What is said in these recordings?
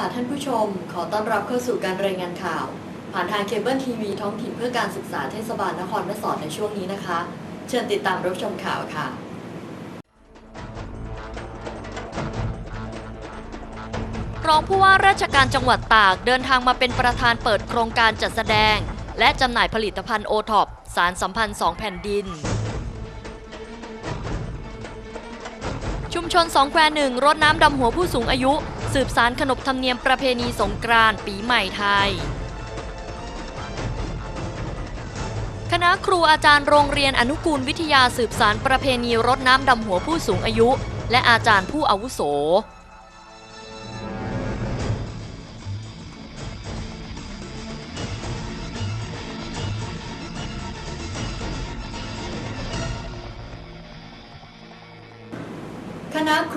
ค่ะท่านผู้ชม ขอต้อนรับเข้าสู่การรายงานข่าว ผ่านทางเคเบิลทีวีท้องถิ่นเพื่อการศึกษาเทศบาลนครแม่สอดในช่วงนี้นะคะ เชิญติดตามรับชมข่าวค่ะ รองผู้ว่าราชการจังหวัดตากเดินทางมาเป็นประธานเปิดโครงการจัดแสดง และจำหน่ายผลิตภัณฑ์โอท็อปสารสัมพันธ์สองแผ่นดินชุมชนสองแควหนึ่งรดน้ำดำหัวผู้สูงอายุ สืบสารขนบธรรมเนียมประเพณีสงกรานต์ปีใหม่ไทย คณะครูอาจารย์โรงเรียนอนุกูลวิทยาสืบสารประเพณีรดน้ำดำหัวผู้สูงอายุ และอาจารย์ผู้อาวุโส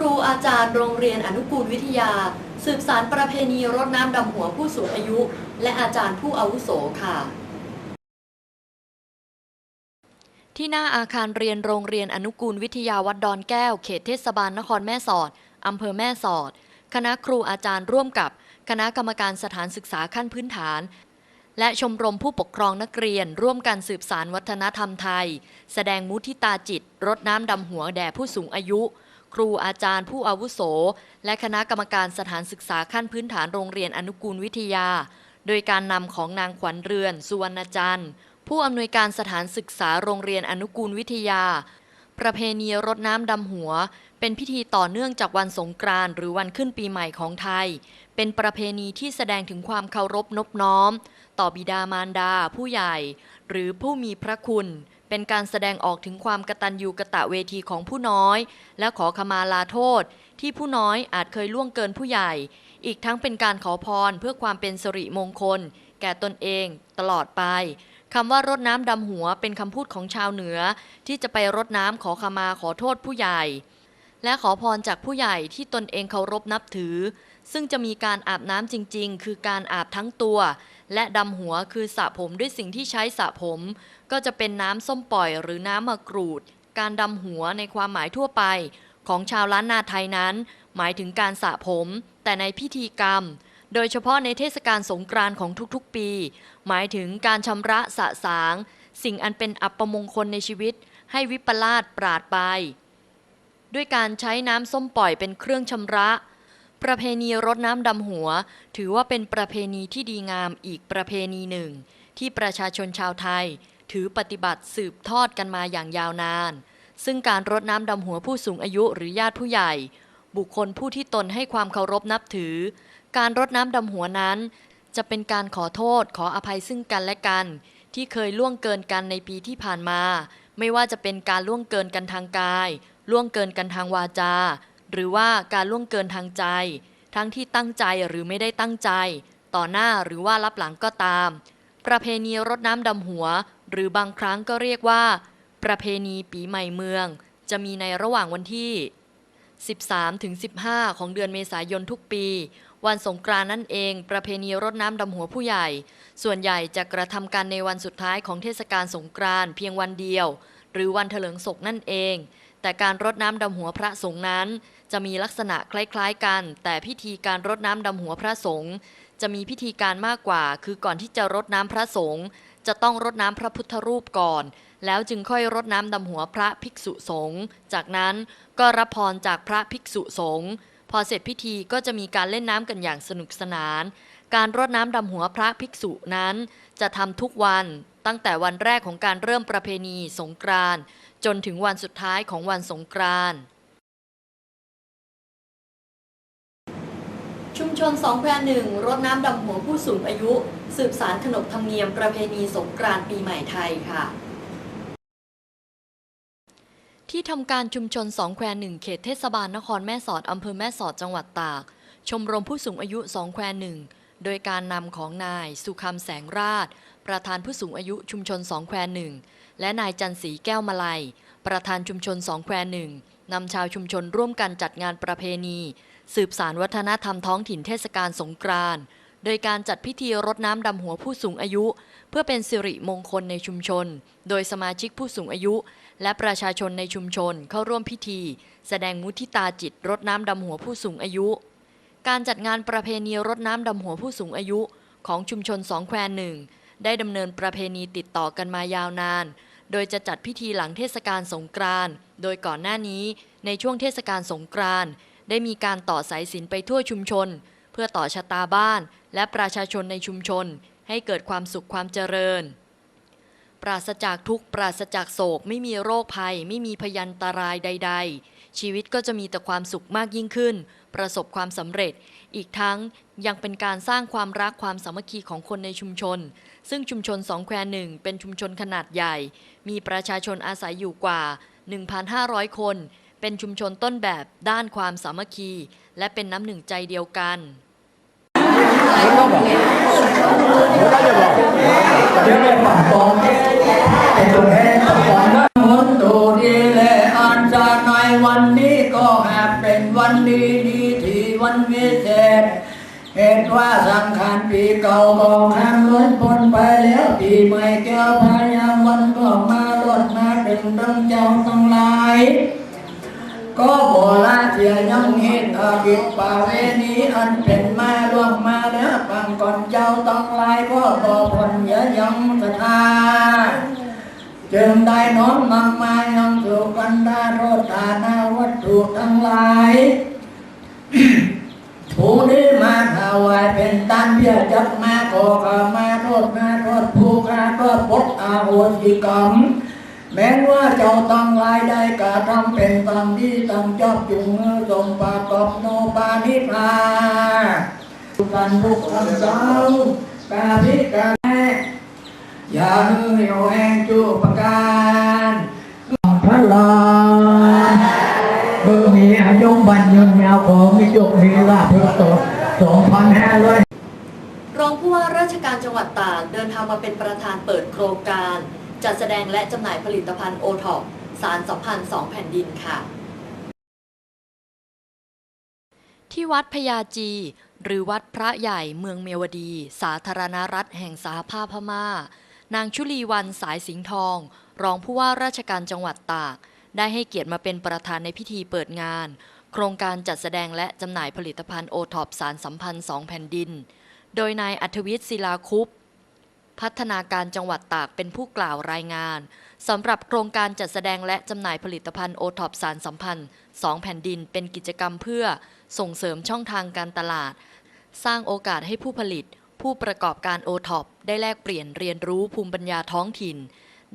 รูอาจารย์โรงเรียนอนุกูลวิทยา สืบสารประเพณีรดน้ำดำหัวผู้สูงอายุ และอาจารย์ผู้อาวุโสค่ะ ที่หน้าอาคารเรียนโรงเรียนอนุกูลวิทยาวัดดอนแก้ว เขตเทศบาลนครแม่สอดอำเภอแม่สอด คณะครูอาจารย์ร่วมกับ คณะกรรมการสถานศึกษาขั้นพื้นฐานและชมรมผู้ปกครองนักเรียน ร่วมกันสืบสารวัฒนธรรมไทย แสดงมุทิตาจิตรดน้ำดำหัวแด่ผู้สูงอายุ ครูอาจารย์ผู้อาวุโส และคณะกรรมการสถานศึกษาขั้นพื้นฐานโรงเรียนอนุกูลวิทยา โดยการนำของนางขวัญเรือน สุวรรณจันทร์ ผู้อำนวยการสถานศึกษาโรงเรียนอนุกูลวิทยา ประเพณีรดน้ำดำหัว เป็นพิธีต่อเนื่องจากวันสงกรานต์หรือวันขึ้นปีใหม่ของไทย เป็นประเพณีที่แสดงถึงความเคารพนบน้อม ต่อบิดามารดาผู้ใหญ่ หรือผู้มีพระคุณ เป็นการแสดงออกถึงความกตัญญูกะตะเวทีของผู้น้อย และขอขมาลาโทษ ที่ผู้น้อยอาจเคยล่วงเกินผู้ใหญ่ อีกทั้งเป็นการขอพรเพื่อความเป็นสิริมงคล แก่ตนเองตลอดไปคำว่ารดน้ำดำหัวเป็นคำพูดของชาวเหนือ ที่จะไปรดน้ำขอขมาขอโทษผู้ใหญ่ และขอพรจากผู้ใหญ่ที่ตนเองเคารพนับถือ ซึ่งจะมีการอาบน้ำจริง ๆ คือการอาบทั้งตัว และดำหัวคือสระผมด้วยสิ่งที่ใช้สระผม ก็จะเป็นน้ำส้มปล่อยหรือน้ำมะกรูด การดำหัวในความหมายทั่วไป ของชาวล้านนาไทยนั้น หมายถึงการสระผม แต่ในพิธีกรรม โดยเฉพาะในเทศกาลสงกรานต์ของทุกๆปี หมายถึงการชำระสะสาง สิ่งอันเป็นอัปมงคลในชีวิต ให้วิปลาสปราดไป ด้วยการใช้น้ำส้มปล่อยเป็นเครื่องชำระ ประเพณีรดน้ำดำหัว ถือว่าเป็นประเพณีที่ดีงามอีกประเพณีหนึ่ง ที่ประชาชนชาวไทย ถือปฏิบัติสืบทอดกันมาอย่างยาวนาน ซึ่งการรดน้ำดำหัวผู้สูงอายุหรือญาติผู้ใหญ่ บุคคลผู้ที่ตนให้ความเคารพนับถือ การรดน้ำดำหัวนั้น จะเป็นการขอโทษขออภัยซึ่งกันและกัน ที่เคยล่วงเกินกันในปีที่ผ่านมา ไม่ว่าจะเป็นการล่วงเกินกันทางกาย ล่วงเกินกันทางวาจา หรือว่าการล่วงเกินทางใจ ทั้งที่ตั้งใจหรือไม่ได้ตั้งใจ ต่อหน้าหรือว่ารับหลังก็ตาม ประเพณีรดน้ำดำหัว หรือบางครั้งก็เรียกว่า ประเพณีปีใหม่เมือง จะมีในระหว่างวันที่ 13ถึง15 ของเดือนเมษายนทุกปี วันสงกรานต์นั่นเอง ประเพณีรดน้ำดำหัวผู้ใหญ่ ส่วนใหญ่จะกระทำกันในวันสุดท้ายของเทศกาลสงกรานต์เพียงวันเดียว หรือวันเถลิงศกนั่นเองแต่การรดน้ำดำหัวพระสงฆ์นั้น จะมีลักษณะคล้ายๆกัน แต่พิธีการรดน้ำดำหัวพระสงฆ์จะมีพิธีการมากกว่า คือก่อนที่จะรดน้ำพระสงฆ์จะต้องรดน้ำพระพุทธรูปก่อน แล้วจึงค่อยรดน้ำดำหัวพระภิกษุสงฆ์จากนั้นก็รับพรจากพระภิกษุสงฆ์พอเสร็จพิธีก็จะมีการเล่นน้ำกันอย่างสนุกสนาน การรดน้ำดำหัวพระภิกษุนั้น จะทำทุกวันตั้งแต่วันแรกของการเริ่มประเพณีสงกรานต์จนถึงวันสุดท้ายของวันสงกรานต์ ชนสองแควหนึ่งรดน้ำดำหัวผู้สูงอายุ สืบสารขนบธรรมเนียมประเพณีสงกรานต์ปีใหม่ไทยค่ะ ที่ทำการชุมชนสองแควหนึ่งเขตเทศบาลนครแม่สอดอำเภอแม่สอดจังหวัดตาก ชมรมผู้สูงอายุสองแควหนึ่งโดยการนำของนายสุคำแสงราช ประธานผู้สูงอายุชุมชนสองแควหนึ่งและนายจันศรีแก้วมาลัย ประธานชุมชนสองแควหนึ่งนำชาวชุมชนร่วมกันจัดงานประเพณี สืบสารวัฒนธรรมท้องถิ่นเทศกาลสงกรานต์โดยการจัดพิธีรดน้ำดำหัวผู้สูงอายุ เพื่อเป็นสิริมงคลในชุมชน โดยสมาชิกผู้สูงอายุ และประชาชนในชุมชนเข้าร่วมพิธี แสดงมุทิตาจิตรดน้ำดำหัวผู้สูงอายุ การจัดงานประเพณีรดน้ำดำหัวผู้สูงอายุ ของชุมชนสองแควหนึ่งได้ดำเนินประเพณีติดต่อกันมายาวนาน โดยจะจัดพิธีหลังเทศกาลสงกรานต์โดยก่อนหน้านี้ในช่วงเทศกาลสงกรานต์ ได้มีการต่อสายสินไปทั่วชุมชน เพื่อต่อชะตาบ้าน และประชาชนในชุมชน ให้เกิดความสุขความเจริญ ปราศจากทุกข์ปราศจากโศกไม่มีโรคภัย ไม่มีพยันตรายใด ๆ ชีวิตก็จะมีแต่ความสุขมากยิ่งขึ้น ประสบความสำเร็จ อีกทั้งยังเป็นการสร้างความรักความสามัคคีของคนในชุมชน ซึ่งชุมชนสองแควหนึ่งเป็นชุมชนขนาดใหญ่ มีประชาชนอาศัยอยู่กว่า 1,500 คน เป็นชุมชนต้นแบบด้านความสามัคคี และเป็นน้ำหนึ่งใจเดียวกันวันนี้ก็แอบเป็นวันดีดีที่วันวิเศษเหตุว่าสังขารปีเก่าก็ข้ามล้นพ้นไปแล้วปีใหม่แก้วพายามวันก็มารถมาดึงดังเจ้าทั้งหลาย ก็โบราเสียยังเห็นอดีตป่าเวณีอันเป็นมาล่วงมาแล้วปังก่อนเจ้าต้องลายก็บอกผลเยอะยังศรัทธาจึงได้น้อมนำมายังสู่กันดาโรตานาวัตถุทั้งหลายผู้นี้มาถวายเป็นตันเพียจักมาขอขมาโทษมาโทษผู้ฆ่าก็พดอาโหสิกรรม แม้ว่าเจ้าต้องลายได้กระทำเป็นตามที่ตังจอบจุงมือทรงปากอบโนปานิพาทุกท่านทุกคนเจ้ากาพิกาแม่อย่าฮือเหวแห่งจูปะการพระลาเมื่อมีอายุบันยืนยาวของมีจุกมีลาภพุทธสองพันห้าร้อยรองผู้ว่าราชการจังหวัดตากเดินทางมาเป็นประธานเปิดโครงการ จัดแสดงและจำหน่ายผลิตภัณฑ์โอท็อปสารสัมพันธ์สองแผ่นดินค่ะ ที่วัดพญาจี หรือวัดพระใหญ่เมืองเมียวดี สาธารณรัฐแห่งสหภาพพม่า นางชุลีวันสายสิงห์ทอง รองผู้ว่าราชการจังหวัดตาก ได้ให้เกียรติมาเป็นประธานในพิธีเปิดงาน โครงการจัดแสดงและจำหน่ายผลิตภัณฑ์โอท็อปสารสัมพันธ์สองแผ่นดิน โดยนายอัธวิทย์ศิลาคุป พัฒนาการจังหวัดตากเป็นผู้กล่าวรายงานสำหรับโครงการจัดแสดงและจำหน่ายผลิตภัณฑ์โอท็อปสารสัมพันธ์สองแผ่นดินเป็นกิจกรรมเพื่อส่งเสริมช่องทางการตลาด สร้างโอกาสให้ผู้ผลิต ผู้ประกอบการโอท็อปได้แลกเปลี่ยนเรียนรู้ภูมิปัญญาท้องถิ่น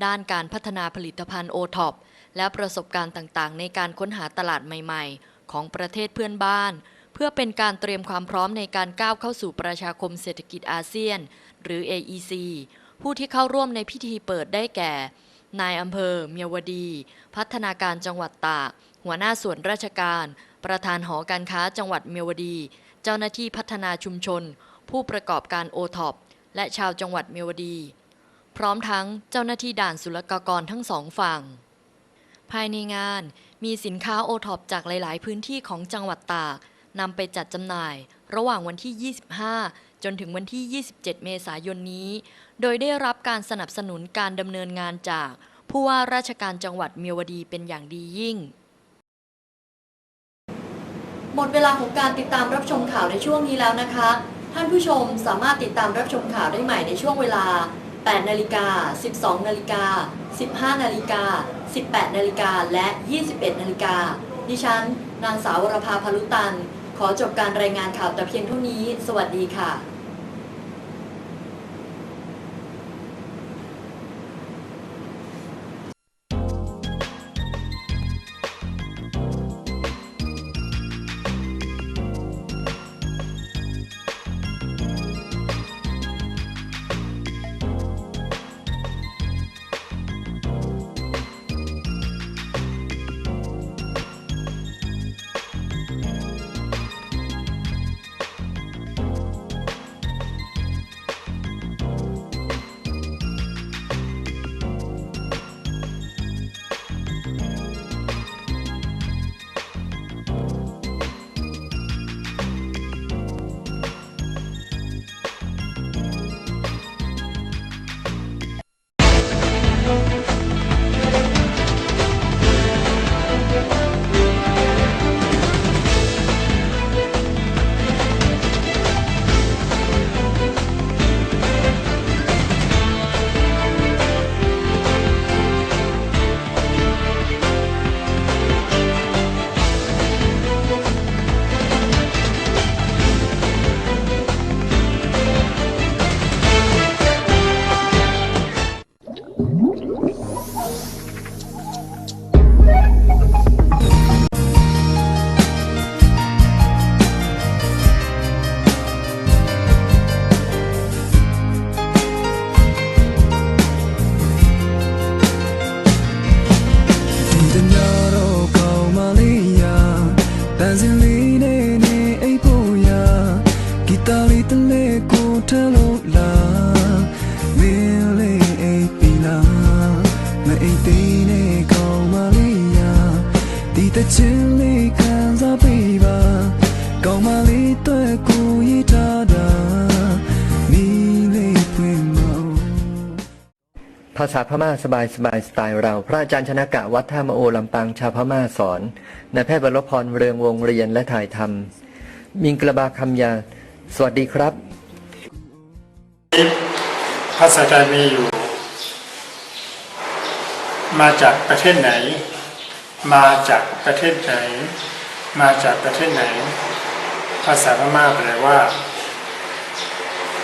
ด้านการพัฒนาผลิตภัณฑ์โอท็อปและประสบการณ์ต่างๆ ในการค้นหาตลาดใหม่ๆ ของประเทศเพื่อนบ้าน เพื่อเป็นการเตรียมความพร้อมในการก้าวเข้าสู่ประชาคมเศรษฐกิจอาเซียน หรือ AEC ผู้ที่เข้าร่วมในพิธีเปิดได้แก่ นายอำเภอ เมียวดี พัฒนาการจังหวัดตาก หัวหน้าส่วนราชการ ประธานหอการค้าจังหวัดเมียวดี เจ้าหน้าที่พัฒนาชุมชน ผู้ประกอบการโอท็อปและชาวจังหวัดเมียวดี พร้อมทั้งเจ้าหน้าที่ด่านศุลกากรทั้งสองฝั่ง ภายในงานมีสินค้าโอท็อปจากหลาย ๆ พื้นที่ของจังหวัดตากนำไปจัดจำหน่ายระหว่างวันที่ 25 จนถึงวันที่ 27 เมษายนนี้ โดยได้รับการสนับสนุนการดำเนินงานจาก ผู้ว่าราชการจังหวัดเมียวดีเป็นอย่างดียิ่ง หมดเวลาของการติดตามรับชมข่าวในช่วงนี้แล้วนะคะ ท่านผู้ชมสามารถติดตามรับชมข่าวได้ใหม่ในช่วงเวลา 8 นาฬิกา 12 นาฬิกา 15 นาฬิกา 18 นาฬิกา และ 21 นาฬิกาดิฉัน นางสาววรภาพาลุตัน ขอจบการรายงานข่าวแต่เพียงเท่านี้ สวัสดีค่ะ ภาษาพม่าสบายสบายสไตล์เรา พระอาจารย์ชนะกะวัดท่ามโอลำปางชาวพม่าสอนนายแพทย์วรพรเรืองวงเรียนและถ่ายทำมิงกระบาคำยา สวัสดีครับภาษาไทยมีอยู่ มาจากประเทศไหน มาจากประเทศไหน มาจากประเทศไหน ภาษาพม่าแปลว่า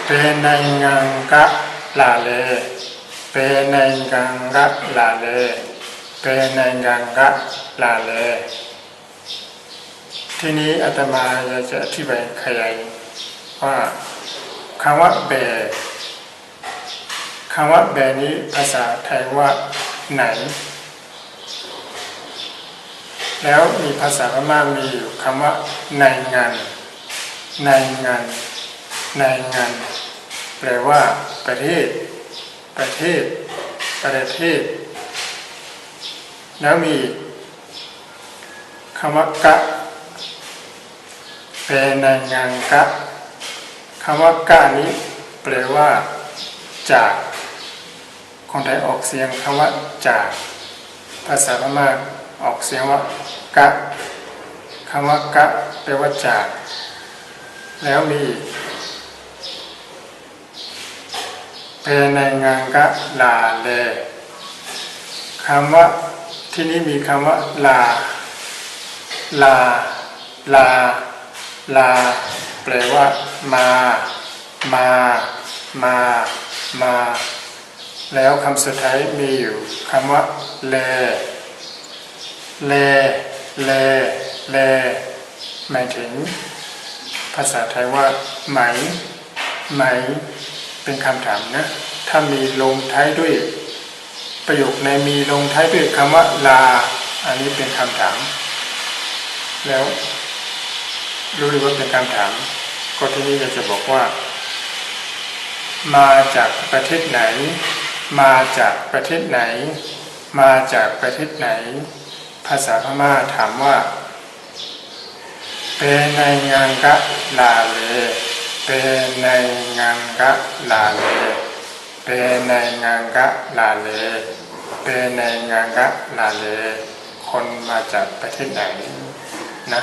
เปในงังกะลาเล เปในงังกะลาเลเปในงังกะลาเล ที่นี้อาตมาอยากจะอธิบายขยายว่าคำว่าเบคำว่าแบนี้ภาษาไทยว่าไหน แล้วมีภาษาพม่ามีอยู่คำว่าในงานในงานในงานแปลว่าประเทศ ประเทศ ประเทศ แล้วมีคำว่ากะแปลในงานกะคำว่ากะนี้แปลว่า จากคนไทยออกเสียงคำว่า จาก ภาษาพม่าออกเสียงว่ากะคำว่ากะแปลว่าจาก แล้วมี เพในงานกะลาเลคำว่าที่นี้มีคำว่าลา ลา ลา ลา แปลว่า มา มา มา มา แล้วคำสุดท้ายมีอยู่คำว่า เล เล เล เล หมายถึง ภาษาไทยว่า ไหม ไหม เป็นคำถามนะ ถ้ามีลงท้ายด้วย ประโยคในมีลงท้ายด้วยคำว่าลา อันนี้เป็นคำถาม แล้ว รู้หรือว่าเป็นคำถาม ก็ที่นี้อยากจะบอกว่า มาจากประเทศไหน มาจากประเทศไหน มาจากประเทศไหน ภาษาพม่าถามว่าเป็นในงานกะลาเล เตในงานกะลาเลเตในงานกะลาเลเตในงานกะลาเล คนมาจากประเทศไหนนะ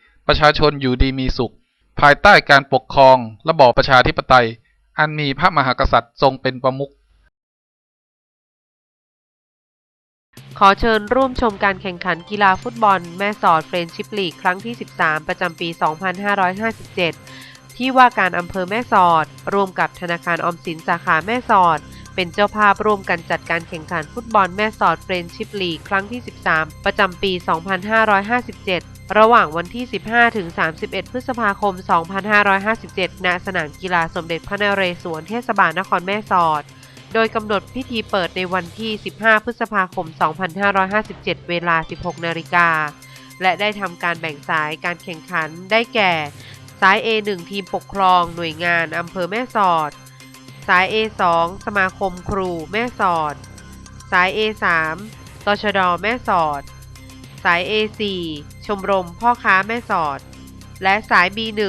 ประชาชนอยู่ดีมีสุข ภายใต้การปกครองระบอบประชาธิปไตย อันมีพระมหากษัตริย์ทรงเป็นประมุขขอเชิญร่วมชมการแข่งขันกีฬาฟุตบอล แม่สอดเฟรนชิพลีกครั้งที่ 13 ประจำปี 2557 ที่ว่าการอำเภอแม่สอด ร่วมกับธนาคารออมสินสาขาแม่สอด เป็นเจ้าภาพร่วมกันจัดการแข่งขันฟุตบอลแม่สอดเฟรนชิพลีกครั้งที่ 13 ประจำปี 2557 ระหว่างวันที่ 15 ถึง 31 พฤษภาคม 2557 ณ สนามกีฬาสมเด็จพระนเรศวรเทศบาลนครแม่สอด โดยกำหนดพิธีเปิดในวันที่ 15 พฤษภาคม 2557 เวลา 16 นาฬิกา และได้ทำการแบ่งสายการแข่งขันได้แก่ สาย A1 ทีมปกครองหน่วยงานอำเภอแม่สอด สาย A2 สมาคมครูแม่สอด สาย A3 ตชดแม่สอด สาย A4 ชมรมพ่อค้าแม่สอด และสาย B1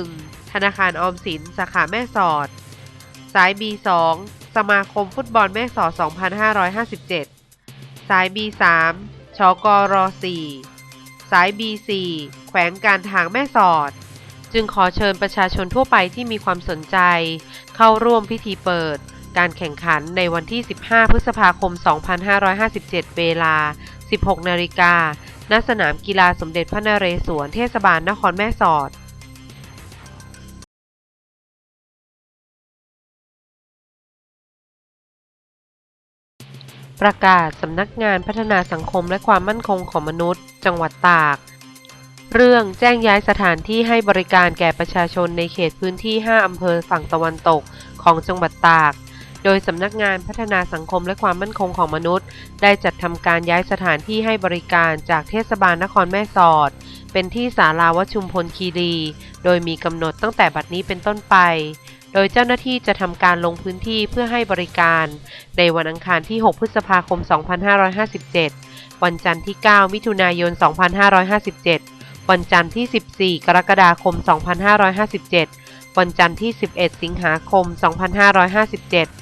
ธนาคารออมสินสาขาแม่สอด สาย B2 สมาคมฟุตบอลแม่สอด 2557 สาย B3 ชกร4สาย B4 แขวงการทางแม่สอด จึงขอเชิญประชาชนทั่วไปที่มีความสนใจ เข้าร่วมพิธีเปิดการแข่งขันในวันที่ 15 พฤษภาคม 2557 เวลา 16 นาฬิกา ณสนามกีฬาสมเด็จพระนเรศวรเทศบาลนครแม่สอดประกาศสำนักงานพัฒนาสังคมและความมั่นคงของมนุษย์ จังหวัดตาก เรื่องแจ้งย้ายสถานที่ให้บริการแก่ประชาชนในเขตพื้นที่ 5 อำเภอฝั่งตะวันตกของจังหวัดตาก โดยสำนักงานพัฒนาสังคมและความมั่นคงของมนุษย์ ได้จัดทำการย้ายสถานที่ให้บริการจากเทศบาลนครแม่สอด เป็นที่ศาลาวชุมพลคีรี โดยมีกำหนดตั้งแต่บัดนี้เป็นต้นไป โดยเจ้าหน้าที่จะทำการลงพื้นที่เพื่อให้บริการ ในวันอังคารที่ 6 พฤษภาคม 2557 วันจันทร์ที่ 9 มิถุนายน 2557 วันจันทร์ที่ 14 กรกฎาคม 2557 วันจันทร์ที่ 11 สิงหาคม 2557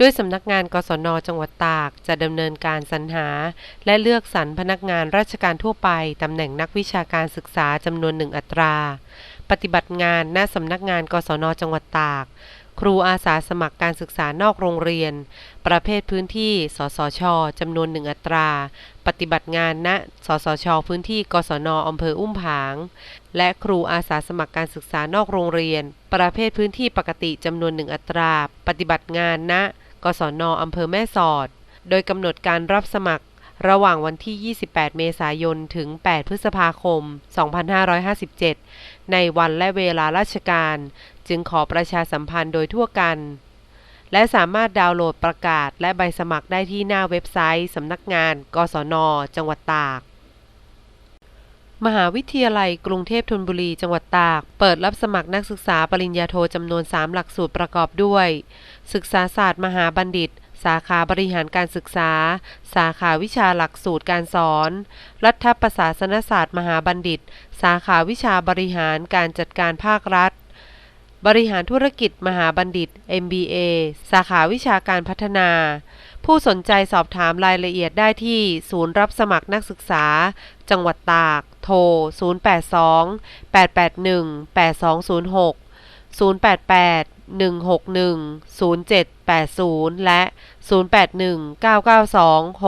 ด้วยสำนักงานกศนจังหวัดตาก จะดำเนินการสรรหา และเลือกสรรพนักงานราชการทั่วไปตำแหน่งนักวิชาการศึกษาจำนวนหนึ่งอัตรา ปฏิบัติงานณสำนักงานกศนจังหวัดตาก ครูอาสาสมัครการศึกษานอกโรงเรียน ประเภทพื้นที่ สสชจำนวนหนึ่งอัตรา ปฏิบัติงานณ สสช พื้นที่ กศนอำเภออุ้มผาง และครูอาสาสมัครการศึกษานอกโรงเรียน ประเภทพื้นที่ปกติจำนวนหนึ่งอัตรา ปฏิบัติงานณ กศนอำเภอแม่สอด โดยกำหนดการรับสมัครระหว่างวันที่ 28 เมษายน ถึง 8 พฤษภาคม 2557 ในวันและเวลาราชการ จึงขอประชาสัมพันธ์โดยทั่วกัน และสามารถดาวน์โหลดประกาศและใบสมัครได้ที่หน้าเว็บไซต์สำนักงาน กศน จังหวัดตาก มหาวิทยาลัยกรุงเทพธนบุรีจังหวัดตาก เปิดรับสมัครนักศึกษาปริญญาโทจำนวน 3 หลักสูตรประกอบด้วย ศึกษาศาสตร์มหาบัณฑิต สาขาบริหารการศึกษา สาขาวิชาหลักสูตรการสอน รัฐประศาสนศาสตร์มหาบัณฑิต สาขาวิชาบริหารการจัดการภาครัฐ บริหารธุรกิจมหาบัณฑิต MBA สาขาวิชาการพัฒนา ผู้สนใจสอบถามรายละเอียดได้ที่ศูนย์รับสมัครนักศึกษา จังหวัดตาก โทร 082 881 8206 088 161 0780 และ 081 992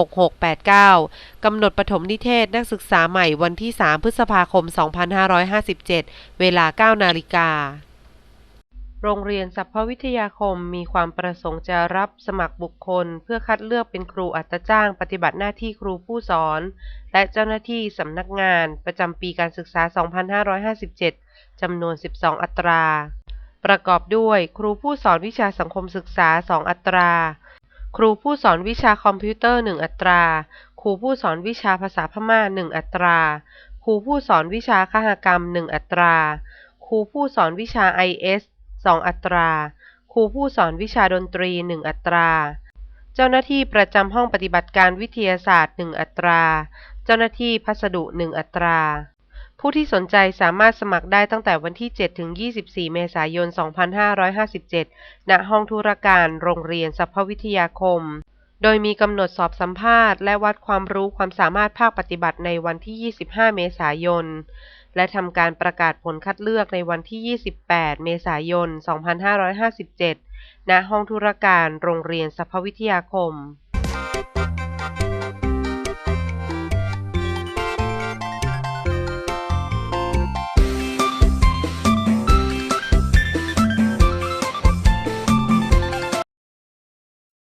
6689 กำหนดปฐมนิเทศนักศึกษาใหม่วันที่ 3 พฤษภาคม 2557 เวลา 9 นาฬิกา โรงเรียนสัพพวิทยาคมมีความประสงค์จะรับสมัครบุคคล เพื่อคัดเลือกเป็นครูอัตจ้างปฏิบัติหน้าที่ครูผู้สอน และเจ้าหน้าที่สำนักงานประจำปีการศึกษา 2557 จำนวน 12 อัตรา ประกอบด้วยครูผู้สอนวิชาสังคมศึกษา 2 อัตรา ครูผู้สอนวิชาคอมพิวเตอร์ 1 อัตรา ครูผู้สอนวิชาภาษาพม่า 1 อัตรา ครูผู้สอนวิชาคหกรรม 1 อัตรา ครูผู้สอนวิชา IS 2 อัตรา ครูผู้สอนวิชาดนตรี 1 อัตรา เจ้าหน้าที่ประจำห้องปฏิบัติการวิทยาศาสตร์ 1 อัตรา เจ้าหน้าที่พัสดุ 1 อัตรา ผู้ที่สนใจสามารถสมัครได้ตั้งแต่วันที่ 7 ถึง 24 เมษายน 2557 ณ ห้องธุรการโรงเรียนสัพพวิทยาคมโดยมีกำหนดสอบสัมภาษณ์และวัดความรู้ความสามารถภาคปฏิบัติในวันที่ 25 เมษายน และทำการประกาศผลคัดเลือกในวันที่ 28 เมษายน 2557 ณ ห้องธุรการโรงเรียนสภวิทยาคม